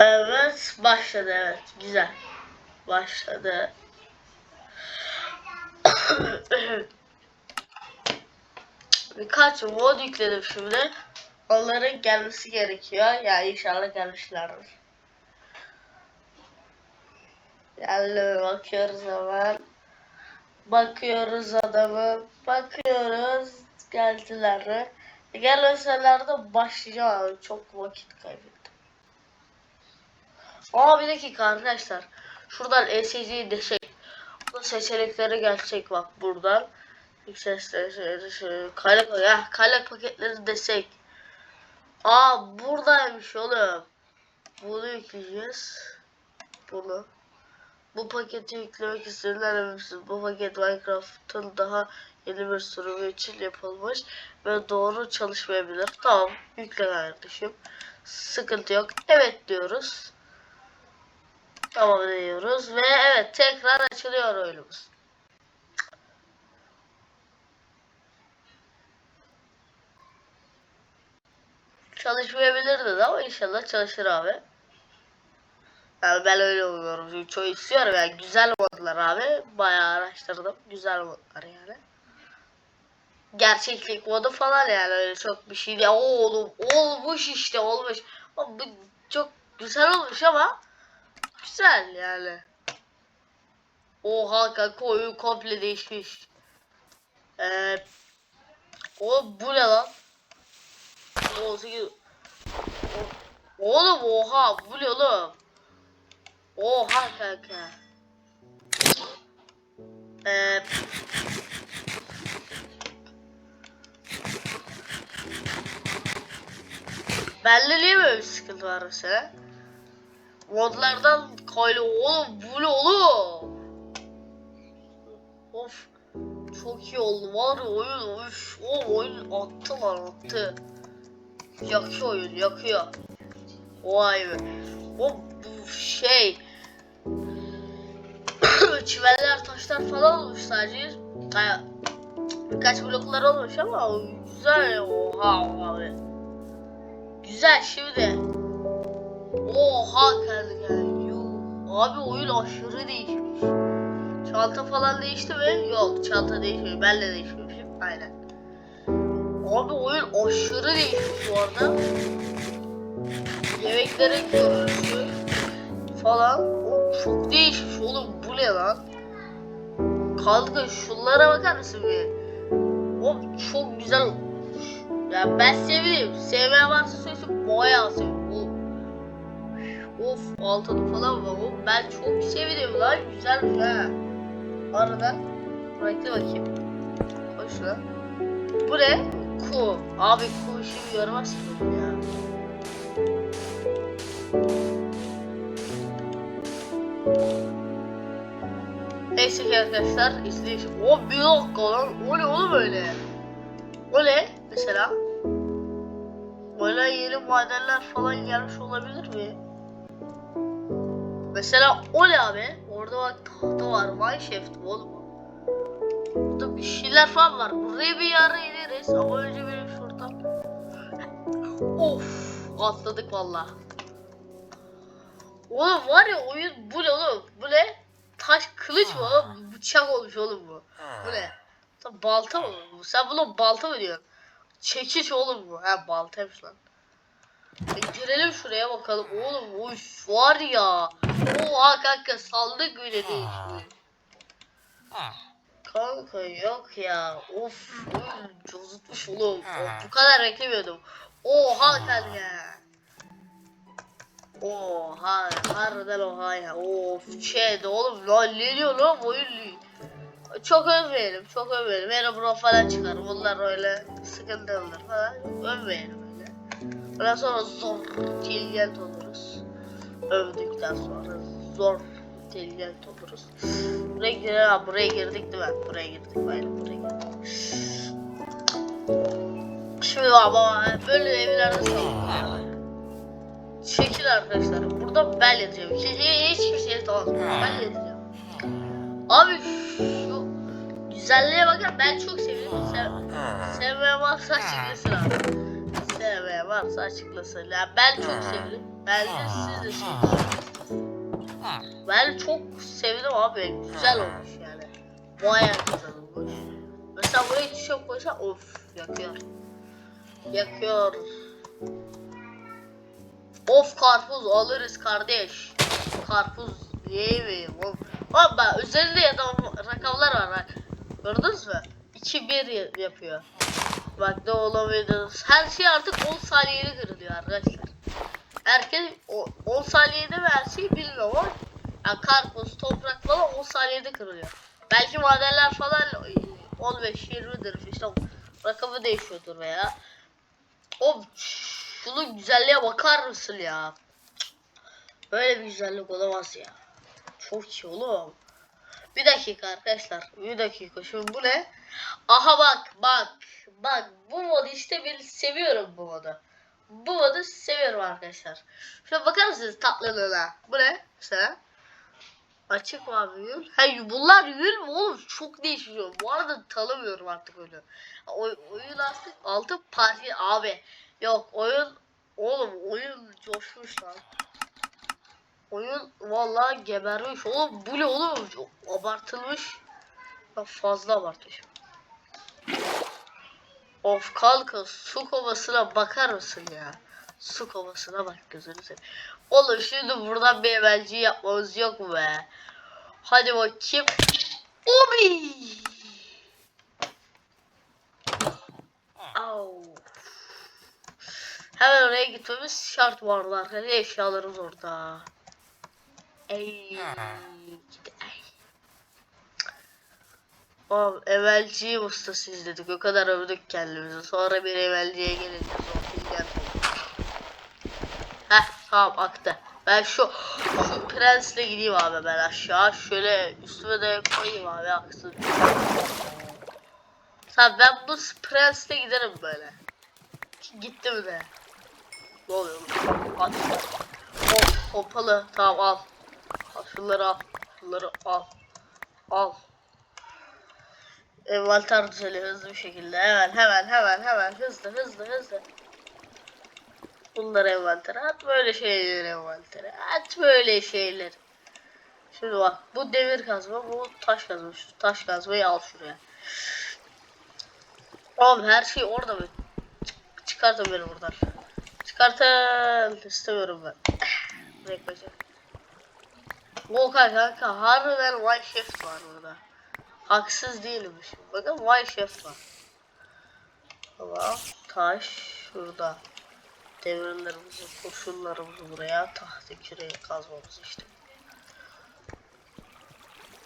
Evet başladı evet güzel. Başladı. Birkaç mod yükledim şimdi. Onların gelmesi gerekiyor. Yani inşallah gelmişlerdir. Geldi bakıyoruz hemen. Bakıyoruz adamı. Bakıyoruz. Geldiler? Gelmeseler de başlayacağım abi. Çok vakit kaybettim. Aa bir dakika arkadaşlar. Şuradan ESC'yi desek. Bu seçenekleri gelecek bak buradan. Kaynak, ya kaynak paketleri desek. Aa buradaymış oğlum. Bunu yükleyeceğiz. Bunu. Bu paketi yüklemek isteyenler misiniz? Bu paket Minecraft'ın daha yeni bir sürümü için yapılmış ve doğru çalışmayabilir. Tamam, yükle kardeşim. Sıkıntı yok. Evet diyoruz. Tamam diyoruz ve evet tekrar açılıyor oyunumuz. Çalışmayabilirdi ama inşallah çalışır abi. Yani ben öyle umuyorum. Çünkü çok istiyorum yani güzel modlar abi. Bayağı araştırdım. Güzel modlar yani. Gerçeklik modu falan yani öyle çok bir şey değil. Oğlum olmuş işte olmuş. Bu çok güzel olmuş ama güzel yani. Oha kanka oyun komple değişmiş. Ee, o bu ne lan? 18 Oğlum oha bu ne oğlum? Oha kanka. Ee, Bende niye böyle bir sıkıntı var mesela? Modlardan kaylı oğlum ne oğlum? Of çok iyi oldu var ya oyun of o oyun attı lan attı. Yakıyor oyun yakıyor. Vay be. O bu şey çimenler taşlar falan olmuş sadece. Kaya, birkaç bloklar olmuş ama güzel oha abi. Güzel şimdi. Oha geldi yani. Abi oyun aşırı değişmiş. Çanta falan değişti mi? Yok çanta değişmiyor. Ben de değişmemişim. Aynen. Abi oyun aşırı değişmiş bu arada. Yemeklerin görünüşü falan. O çok değişmiş oğlum. Bu ne lan? Kanka şunlara bakar mısın bir? O çok güzel olmuş. Ya ben sevdim. Sevmeyen varsa söylesin bayağı sevdim. Of altını falan var. O, ben çok sevdim lan. Güzelmiş ha. Arada renkli bakayım. Koy şuna. Bu ne? Ku. Abi ku şimdi yaramaz ki ya. Neyse ki arkadaşlar izleyiş. O bir dakika lan. O ne oğlum öyle? O ne? Mesela. Böyle yeni madenler falan gelmiş olabilir mi? Mesela o ne abi? Orada bak tahta var. Mineshaft oğlum. Burada bir şeyler falan var. Buraya bir ara ineriz ama önce benim şuradan. Of atladık valla. Oğlum var ya oyun bu ne oğlum? Bu ne? Taş kılıç mı oğlum? Bıçak olmuş oğlum bu. Bu ne? Tam balta mı? Sen buna balta mı diyorsun? Çekiç oğlum bu. Ha baltaymış lan. E, girelim şuraya bakalım. Oğlum uş var ya. Oha kanka sandık bile değişmiş. Kanka yok ya. Of. oyun Cozutmuş oğlum. Of, bu kadar beklemiyordum. Oha kanka. Oha harbiden oha ya. Of şey oğlum lan ne diyor lan oyun çok övmeyelim, çok övmeyelim. Yine bro falan çıkar. Bunlar öyle sıkıntılıdır falan. Övmeyelim. Ondan sonra zor intelligent oluruz. Övdükten sonra zor intelligent oluruz. Buraya girelim, buraya girdik değil mi? Buraya girdik, aynen buraya girdik. Şimdi ama böyle evlerde sağlıklı. Çekil arkadaşlar. Burada ben yazacağım. Hiç, hiçbir şey tamam. Ben yazacağım. Abi şu güzelliğe bakın ben çok seviyorum. Sev sevmeye varsa açıklasın abi. Varsa açıklasın. Ya ben çok sevdim. Bence siz de sevdiniz. Ben çok sevdim abi. Güzel olmuş yani. Bayağı güzel olmuş. Mesela buraya tişört koysa of yakıyor. Yakıyor. Of karpuz alırız kardeş. Karpuz. Abi bak üzerinde ya da rakamlar var bak. Gördünüz mü? 2-1 yapıyor. Bak ne olabilir. Her şey artık 10 saniyede kırılıyor arkadaşlar. Herkes o- 10 saniyede mi her şeyi bilmiyorum ama yani karpuz, toprak falan 10 saniyede kırılıyor. Belki madenler falan 15-20'dir işte rakamı değişiyordur veya. O şunun güzelliğe bakar mısın ya? Böyle bir güzellik olamaz ya. Çok iyi oğlum. Bir dakika arkadaşlar. Bir dakika. Şimdi bu ne? Aha bak bak. Bak bu modu işte bir seviyorum bu modu. Bu modu seviyorum arkadaşlar. Şuna bakar mısınız tatlılığına? Bu ne? Mesela. Açık abi yül? Hayır bunlar yül mü oğlum? Çok değişiyor. Bu arada tanımıyorum artık öyle. Oy, oyun artık altı parti abi. Yok oyun oğlum oyun coşmuş lan. Oyun vallahi gebermiş. Oğlum bu ne oğlum? Abartılmış. Bak fazla abartmış. Of kalka su kovasına bakar mısın ya? Su kovasına bak gözünü seveyim. Oğlum şimdi buradan bir emelci yapmamız yok mu be? Hadi bakayım. Obi! Au. Hemen oraya gitmemiz şart vardı arkadaşlar. Eşyalarımız orada. Ey. ey. Oğlum emelci ustası izledik. O kadar övdük kendimizi. Sonra bir emelciye gelince zor gel. Heh tamam aktı. Ben şu, prensle gideyim abi ben aşağı. Şöyle üstüme de koyayım abi aksın. Tamam ben bu prensle giderim böyle. Gittim de. Ne oluyor? At. Hop, hopalı. Tamam. Al şunları al. Şunları al. Al. Envanter düzeliyor hızlı bir şekilde. Hemen hemen hemen hemen hızlı hızlı hızlı. Bunları envantere at böyle şeyleri envantere. At böyle şeyler. Şimdi bak bu demir kazma bu taş kazma. Şu taş kazmayı al şuraya. Oğlum her şey orada mı? Çık- Çıkartın beni buradan. Çıkartın. İstemiyorum ben. Bekleyeceğim. Volkan kanka harbiden White Chef var burada. Haksız değilmiş. Bakın White Chef var. Tamam. Taş şurada. Demirlerimizi, kurşunlarımızı buraya, tahta küreği kazmamız işte.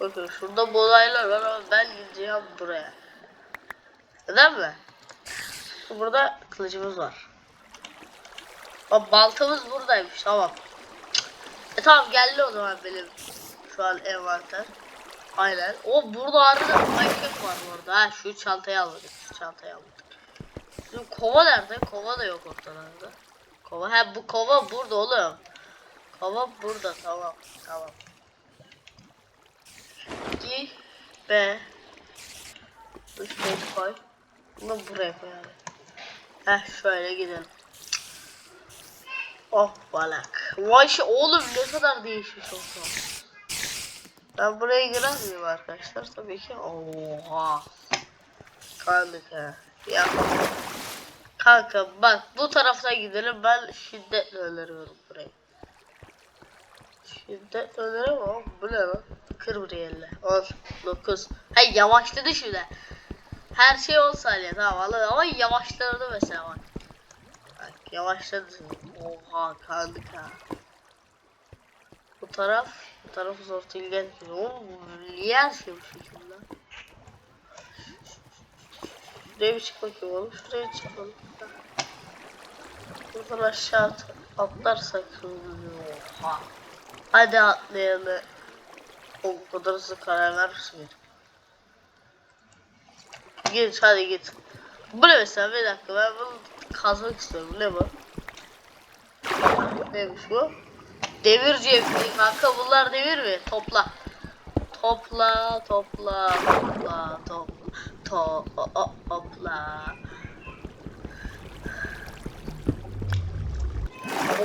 Bakın şurada buğdaylar var ama ben gideceğim buraya. Neden mi? Burada kılıcımız var. Aa, baltamız buradaymış tamam. E tamam geldi o zaman benim şu an envanter. Aynen. O burada harbiden Minecraft var burada. Ha şu çantayı almadık. Şu çantayı almadık. Şimdi kova nerede? Kova da yok ortalarda. Kova. Ha bu kova burada oğlum. Kova burada tamam. Tamam. Gi be. Bu şeyi koy. Bunu buraya koyalım. Heh şöyle gidelim. Oh balak. Vay şey oğlum ne kadar değişmiş oldu. Ben buraya girer miyim arkadaşlar? Tabii ki. Oha. Kanka. Ya. Kanka bak bu tarafta gidelim ben şiddetle öneriyorum burayı. Şiddetle öneriyorum ama bu ne lan? Kır buraya elle. 10, 9. Hay yavaşladı şimdi. Her şey 10 saniye tamam anladım ama yavaşladı mesela bak. Bak yavaşladı. Oha kanka. Bu taraf, bu taraf zor tilgen. Oğlum niye her şey bu şekilde? Şuraya bir çık bakayım oğlum. Şuraya çık oğlum. Buradan aşağı at- atlarsak. Oha. Hadi atlayalım. O kadar hızlı karar vermişsin. Git hadi git. Bu ne mesela bir dakika ben bunu kazmak istiyorum. Ne bu? Neymiş bu? Demir cevheri kanka bunlar demir mi? Topla. Topla, topla, topla, topla, to topla.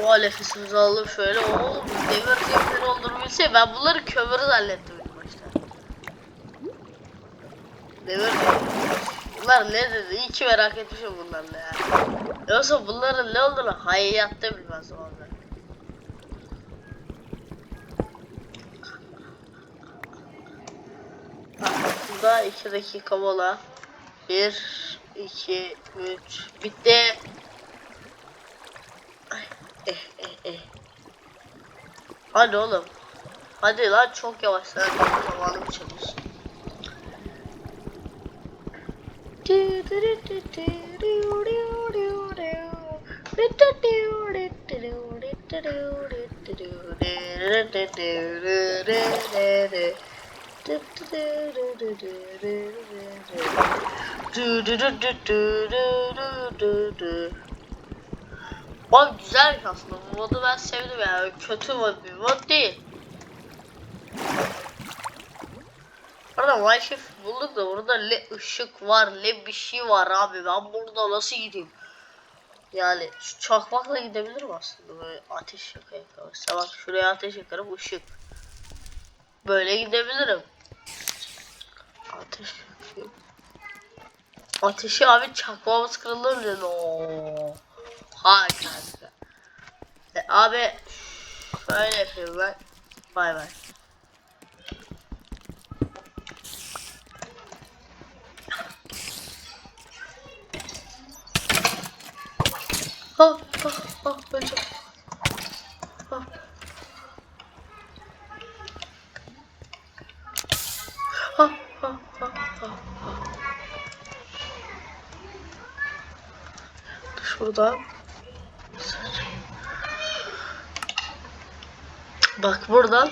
O nefesimizi alıp şöyle oğlum demir demir oldurmuşsa ben bunları kömür zannettim ilk başta. Demir Bunlar ne dedi? İyi ki merak etmişim bunlarla ya. Yoksa bunların ne olduğunu hayatta bilmezdim abi. Burada 2 dakika mola. 1, 2, 3. Bitti. Ay, eh, eh, eh. Hadi oğlum. Hadi lan çok yavaş sen zamanımı çalıyorsun. Abi güzelmiş aslında. Bu modu ben sevdim ya. Kötü mod bir mod değil. Orada Minecraft bulduk da burada ne ışık var ne bir şey var abi. Ben burada nasıl gideyim? Yani şu çakmakla gidebilirim aslında böyle ateş yakaya kalırsa. Bak şuraya ateş yakarım ışık. Böyle gidebilirim. Ateş. Ateşi abi çakmamız kırılır dedi. Oo. Ha kanka. E, abi şöyle yapayım ben. Bay bay. Ha ha ha öleceğim. Ha. Şuradan. Bak buradan.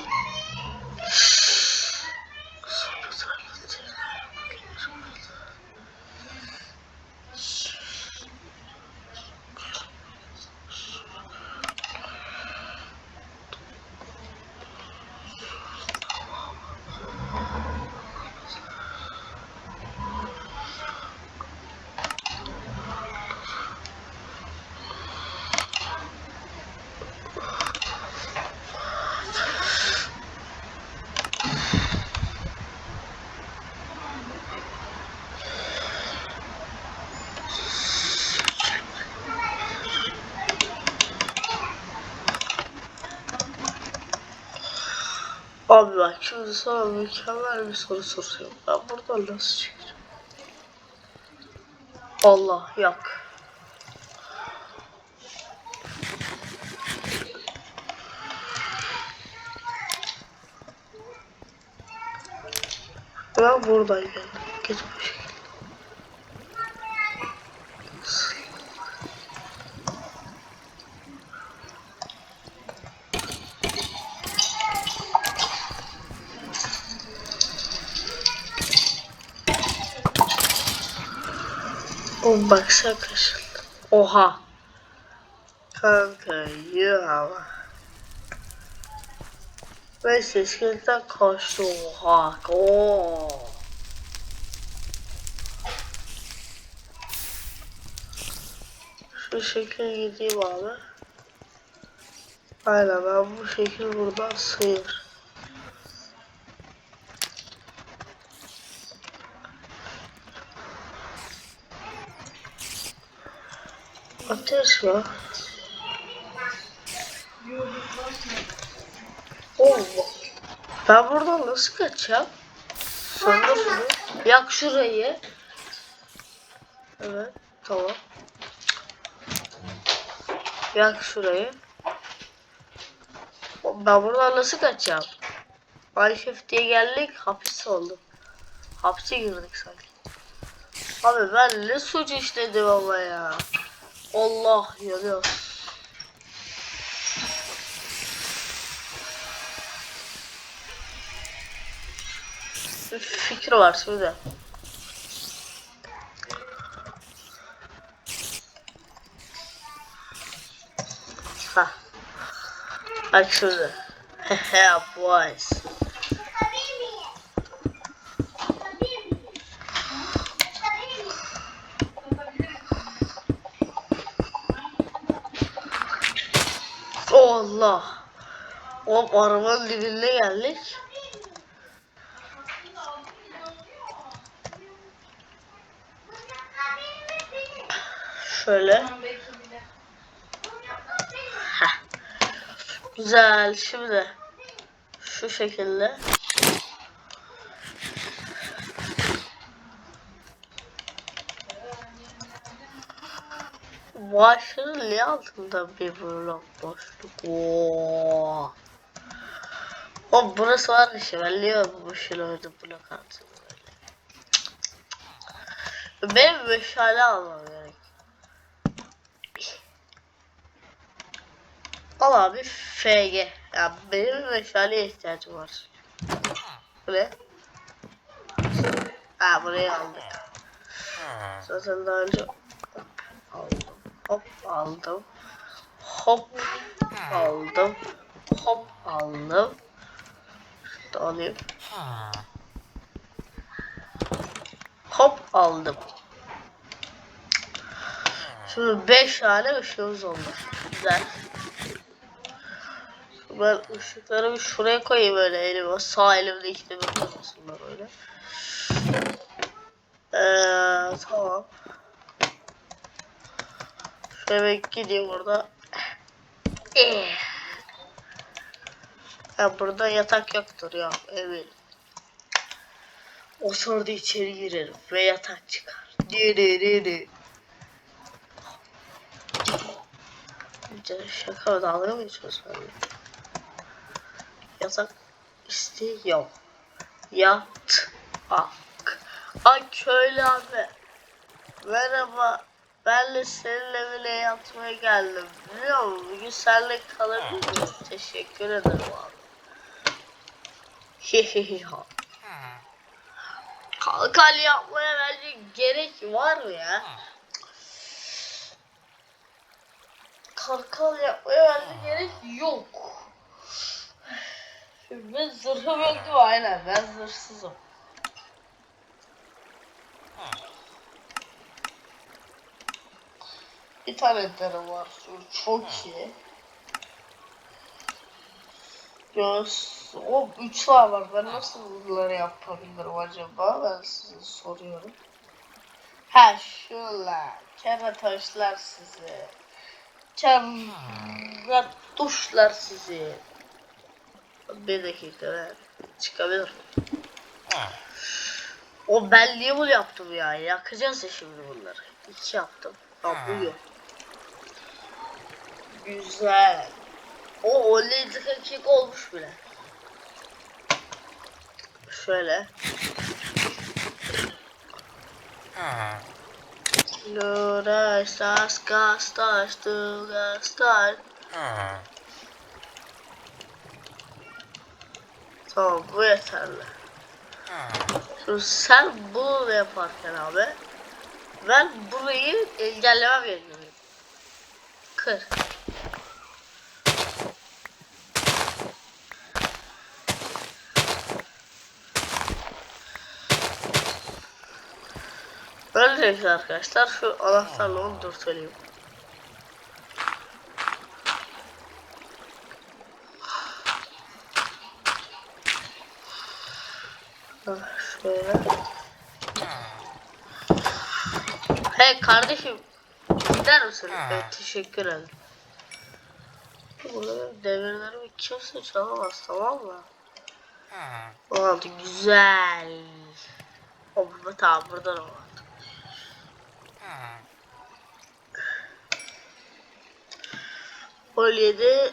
Abi bak şimdi sana mükemmel bir soru soracağım. Ben buradan nasıl çıkacağım? Allah yak. Ben buradan geldim. Geç Oğlum bak sen kaşındın. Oha. Kanka ya. Ve seskinlikten kaçtı oha. Oo. Şu şekil gideyim abi. Aynen ben bu şekil buradan sıyır. Ateş var. Oo. Ben buradan nasıl kaçacağım? Sonra şunu. Yak şurayı. Evet. Tamam. Yak şurayı. Ben buradan nasıl kaçacağım? Minecraft diye geldik hapis olduk. Hapse girdik sanki. Abi ben ne suç işledim ama ya. Allah yanıyor. Bir fikir var şimdi. Ha. Bak şimdi. Hehe boys. Allah. O arabanın dibine geldik. Şöyle. Heh. Güzel. Şimdi şu şekilde. Başının ne altında bir blok boşluk. Oo. O burası var işte ben niye boşuna ördüm blok altında böyle. Benim meşale almam gerek. Al abi FG. Ya benim meşaleye ihtiyacım var. Bu ne? Ha burayı aldık. Zaten daha önce aldım. Hop aldım. Hop aldım. Hop aldım. Şunu da alayım. Hop aldım. Şimdi 5 tane ışığımız oldu. Güzel. Ben ışıkları bir şuraya koyayım böyle elime. Sağ elimde işte bir kafasında böyle. Ee, tamam. Bir gideyim burada. Ha, burada yatak yoktur ya eminim. O sırada içeri girerim ve yatak çıkar. Di di di di. Canım şaka mı dalga mı geçiyorsun? Yatak istiyor. Yat. Ak. Ay köylü abi. Merhaba. Ben de senin evine yatmaya geldim. Biliyor musun? Bugün seninle kalabilir miyim? Teşekkür ederim abi. Hihihiha. Kalkal yapmaya bence gerek var mı ya? Kalkal yapmaya bence gerek yok. Şimdi ben zırhım yok değil mi? Aynen ben zırhsızım. Derim var. Çok iyi. Göz. O üçler var. Ben nasıl bunları yapabilirim acaba? Ben size soruyorum. Ha şunlar. Keratoşlar sizi. Keratuşlar sizi. Bir dakika ben çıkabilir? O ben niye bunu yaptım ya? Yakacağız ya şimdi bunları. İki yaptım. Ha bu yok. Güzel. O laser kick olmuş bile. Şöyle. Lora estas gastas tu gastar. Tamam bu yeterli. Şimdi sen bunu yaparken abi ben burayı engellemem gerekiyor. Kır. Böylelikle arkadaşlar şu anahtarlığımı dur söyleyeyim. Şöyle. Hey kardeşim gider misin? Evet teşekkür ederim. Burada demirlerimi kimse çalamaz tamam mı? Oldu güzel. O burada tamam buradan ama. 17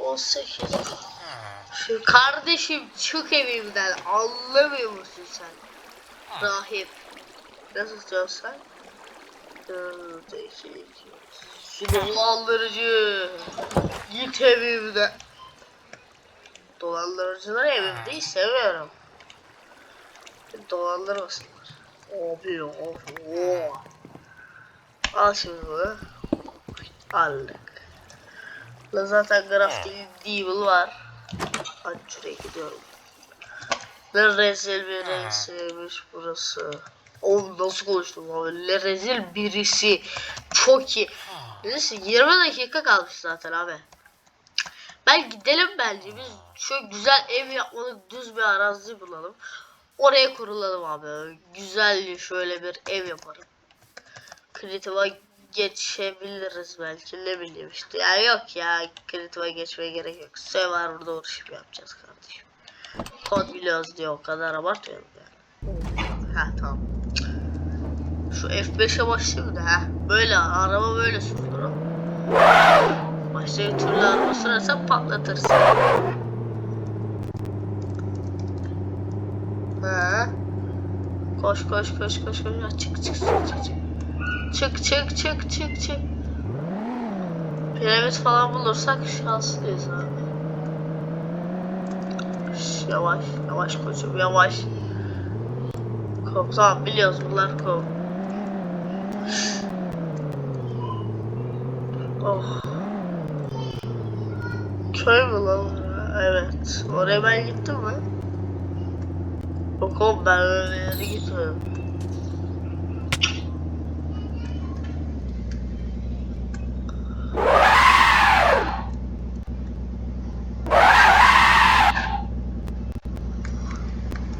18 Şu kardeşim çık evimden anlamıyor musun sen? Rahip. Nasıl diyorsan Silahlandırıcı git evimden. Dolandırıcıları evimde hiç sevmiyorum. Dolandırmasınlar. Abi of of. Al şimdi bunu. Aldık. La zaten Grafting Devil var. Hadi şuraya gidiyorum. Ne rezil bir reisiymiş burası. Oğlum nasıl konuştum abi? Ne rezil birisi. Çok iyi. Neyse 20 dakika kalmış zaten abi. Ben gidelim bence. Biz çok güzel ev yapmalık düz bir arazi bulalım. Oraya kurulalım abi. Güzel şöyle bir ev yaparım. Kreatif'a geçebiliriz belki ne bileyim işte. Ya yok ya Kreatif'a geçmeye gerek yok. Survivor'da uğraşıp yapacağız kardeşim. Kod biliyoruz diye o kadar abartmayalım yani. Ha tamam. Şu F5'e başlayayım da ha. Böyle araba böyle sürülür türlü araba sürersen patlatırsın. Ha. Koş koş koş koş koş. Çık çık çık çık. çık. Çık çık çık çık. Piramit falan bulursak şanslıyız abi. Yavaş yavaş koçum yavaş. Tamam biliyoruz bunlar kov. Oh. Orası? Evet. Oraya ben gittim mi? Yok oğlum ben öyle yere gitmedim.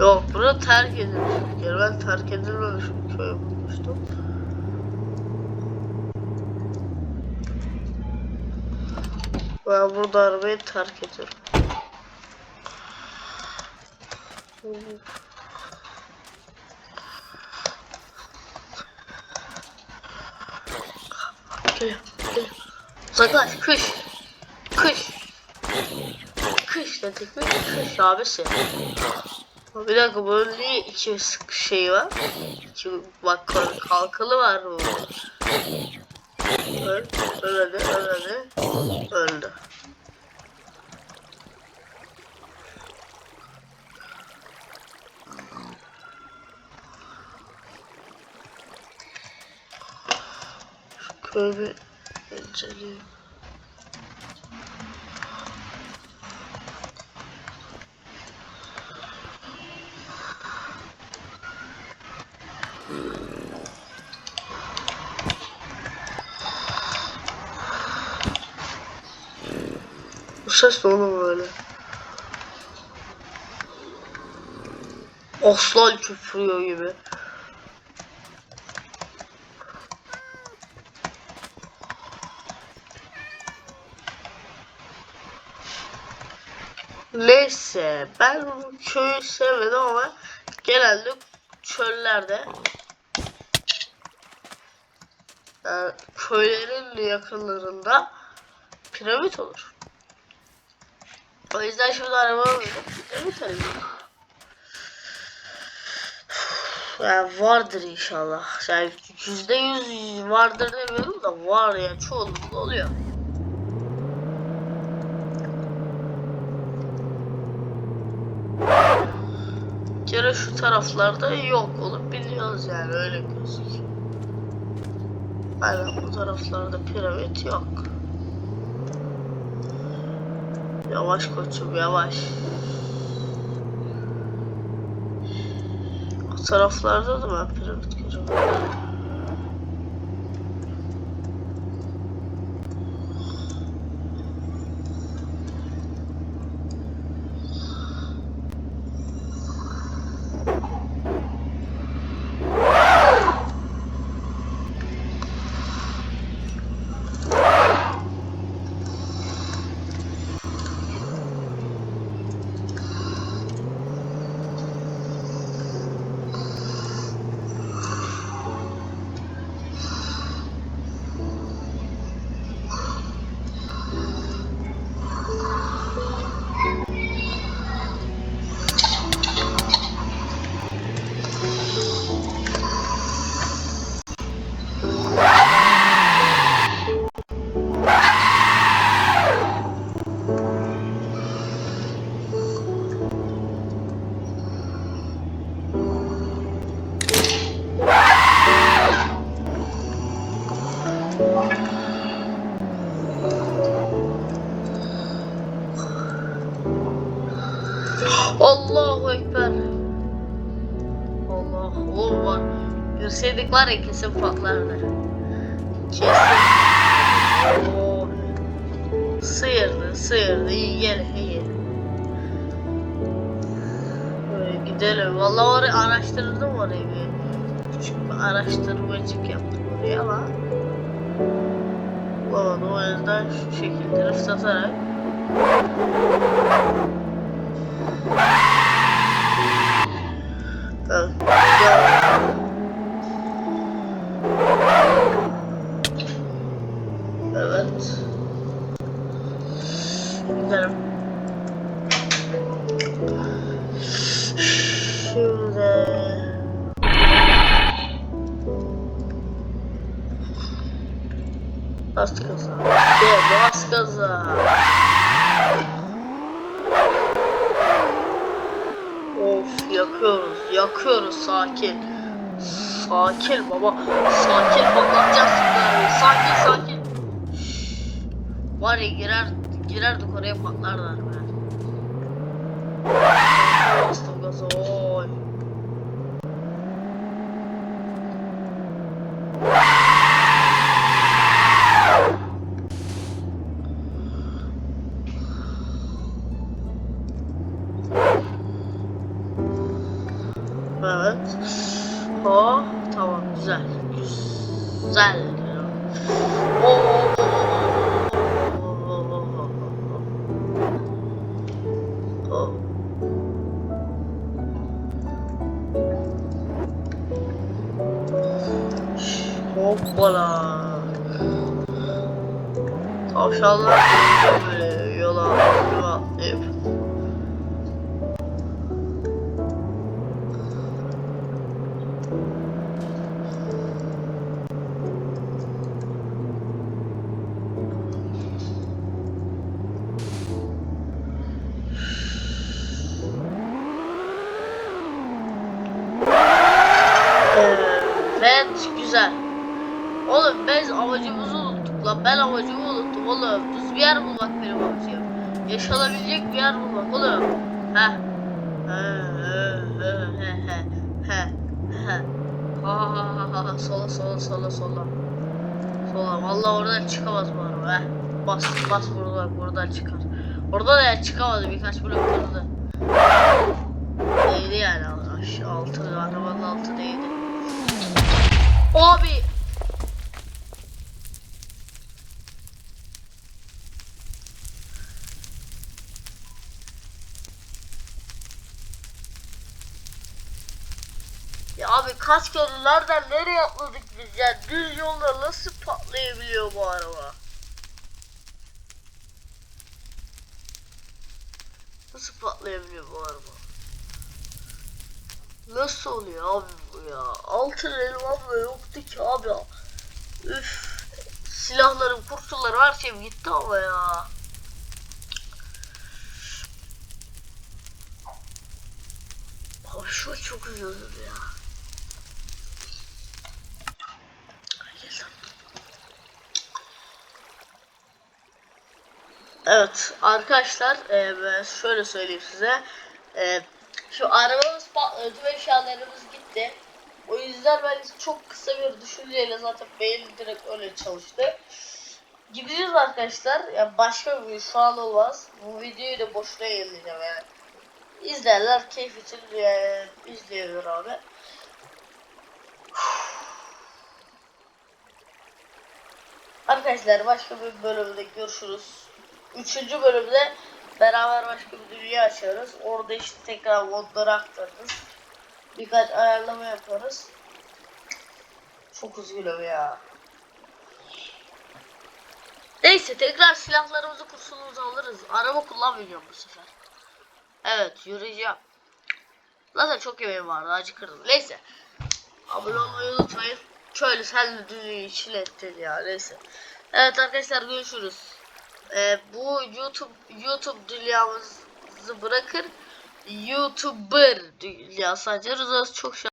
Yok bura terk edilmiş bir kere. Ben terk edilmemiş bir köy bulmuştum. Ben burada arabayı terk ediyorum. Uzaklaş, kış. Kış. Kış dedik mi? Kış abisi. Bir dakika bunun niye iki şey var? İki bak kal- kalkalı var bu. Öl, öldü, öldü, öldü. Şu köyü inceleyeyim. Ses ne oğlum böyle? Aslan küfürüyor gibi. Neyse ben bu köyü sevmedim ama genelde çöllerde e, köylerin yakınlarında piramit olur. O yüzden şimdi binip piramit arayayım. Yani vardır inşallah. Yani yüzde yüz vardır demiyorum da var ya çoğunlukla oluyor. kere şu taraflarda yok olup biliyoruz yani öyle gözüküyor. Aynen bu taraflarda piramit yok. Yavaş koçum yavaş. O taraflarda da ben piramit görüyorum. Kesin patlardı. Kesin. Oo. Sıyırdı, sıyırdı. İyi gel, iyi. Böyle gidelim. Vallahi orayı araştırdım orayı bir. Küçük bir araştırmacık yaptım oraya ama bulamadım. O yüzden şu şekilde drift atarak Evet. Gel. Evet. Sakin baba, sakin patlatacağız bunları. Sakin sakin. Var ya girer, girerdik oraya patlarlar be. Bastım gaza, oy. Bir yer bulmak benim amacım. Yaşanabilecek bir yer bulmak oğlum. Heh. Sola sola sola sola. Sola vallahi oradan çıkamaz bu araba. Heh. Bas bas buradan buradan çıkar. Orada da ya çıkamadı birkaç blok kırdı. Değdi yani altı arabanın altı değdi. Abi. Abi kaç kere nereden nereye atladık biz ya? Düz yolda nasıl patlayabiliyor bu araba? Nasıl patlayabiliyor bu araba? Nasıl oluyor abi bu ya? Altın elmam da yoktu ki abi. Üf. Silahlarım, kurşunlarım her şeyim gitti ama ya. Abi şu çok üzüldüm ya. Evet arkadaşlar e, şöyle söyleyeyim size. E, şu arabamız patladı ve eşyalarımız gitti. O yüzden ben çok kısa bir düşünceyle zaten beyin direkt öyle çalıştı. Gideceğiz arkadaşlar. Yani başka bir video şu an olmaz. Bu videoyu da boşuna yayınlayacağım yani. İzlerler keyif için yani, izliyor abi. Arkadaşlar başka bir bölümde görüşürüz. Üçüncü bölümde beraber başka bir dünya açıyoruz. Orada işte tekrar modları aktarırız. Birkaç ayarlama yaparız. Çok üzgünüm ya. Neyse tekrar silahlarımızı kurşunumuzu alırız. Araba kullanmayacağım bu sefer. Evet yürüyeceğim. Zaten çok yemeğim vardı acıkırdım. Neyse. Abone olmayı unutmayın. Şöyle sen de dünyayı içine ettin ya neyse. Evet arkadaşlar görüşürüz. Ee, bu YouTube YouTube dünyamızı bırakır. YouTuber dünyası açarız. Çok şey